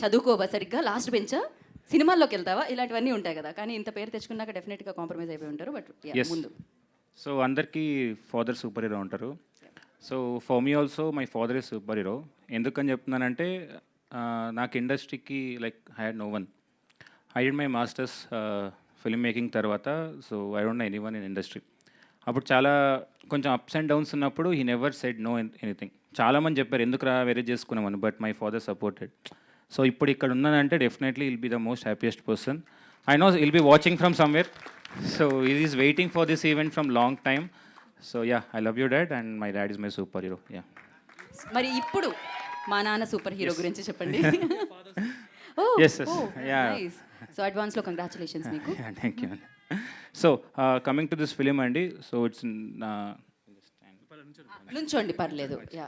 చదువుకోవా సరిగ్గా? లాస్ట్ బెంచా సినిమాల్లోకి వెళ్తావా? ఇలాంటివన్నీ ఉంటాయి కదా. కానీ ఇంత పేరు తెచ్చుకున్నాక డెఫినెట్గా కాంప్రమైజ్ అయిపోయి ఉంటారు. బట్. ముందు. సో అందరికీ ఫాదర్ సూపర్ హీరో ఉంటారు so for me also my father is super hero ఎందుకని చెప్తున్నానంటే నాకు ఇండస్ట్రీకి like I had no one. I did my masters film making తర్వాత. So I don't know any one in industry. అప్పుడు చాలా కొంచెం ups and downs ఉన్నప్పుడు he never said no anything. చాలామంది చెప్పారు ఎందుకు రా వేరే చేసుకున్నామని but my father supported. So ఇప్పుడు ఇక్కడ ఉన్నానంటే definitely will be the most happiest person I know will be watching from somewhere so ఇది is waiting for this event from long time so ya I love you dad and my dad is my super hero ya మరి ఇప్పుడు మా నాన్న super hero గురించి చెప్పండి. So అడ్వాన్స్లో congratulations మీకు. Thank you so coming to this film అండి so it's నుంచోండి పర్లేదు. Yeah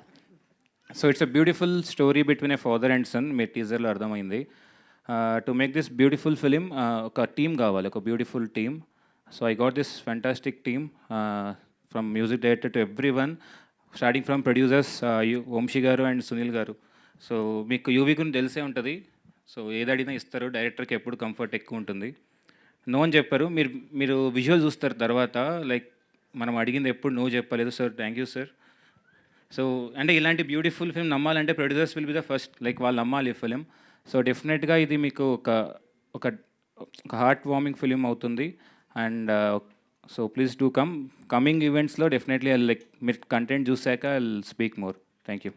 so it's a beautiful story between a father and son మీ టీజర్లో అర్థమైంది. To make this beautiful film ఒక టీమ్ కావాలి ఒక beautiful team so I got this fantastic team from music director to everyone starting from producers Vamsi గారు and Sunil గారు. So మీకు UV గురించి తెలిసే ఉంటుంది. సో ఏది అడిగినా ఇస్తారు డైరెక్టర్కి ఎప్పుడు కంఫర్ట్ ఎక్కువ ఉంటుంది. నో అని చెప్పారు. మీరు మీరు విజువల్ చూస్తారు తర్వాత లైక్ మనం అడిగింది ఎప్పుడు నో చెప్పలేదు. Sir thank you sir so అంటే ఇలాంటి beautiful film నమ్మాలంటే producers will be the first like వాళ్ళు నమ్మాలి ఈ ఫిలిం సో డెఫినెట్గా ఇది మీకు ఒక ఒక ఒక హార్ట్ వార్మింగ్ ఫిలిం అవుతుంది and so please do come coming ఈవెంట్స్లో డెఫినెట్లీ లైక్ మీరు కంటెంట్ చూసాక I speak more thank you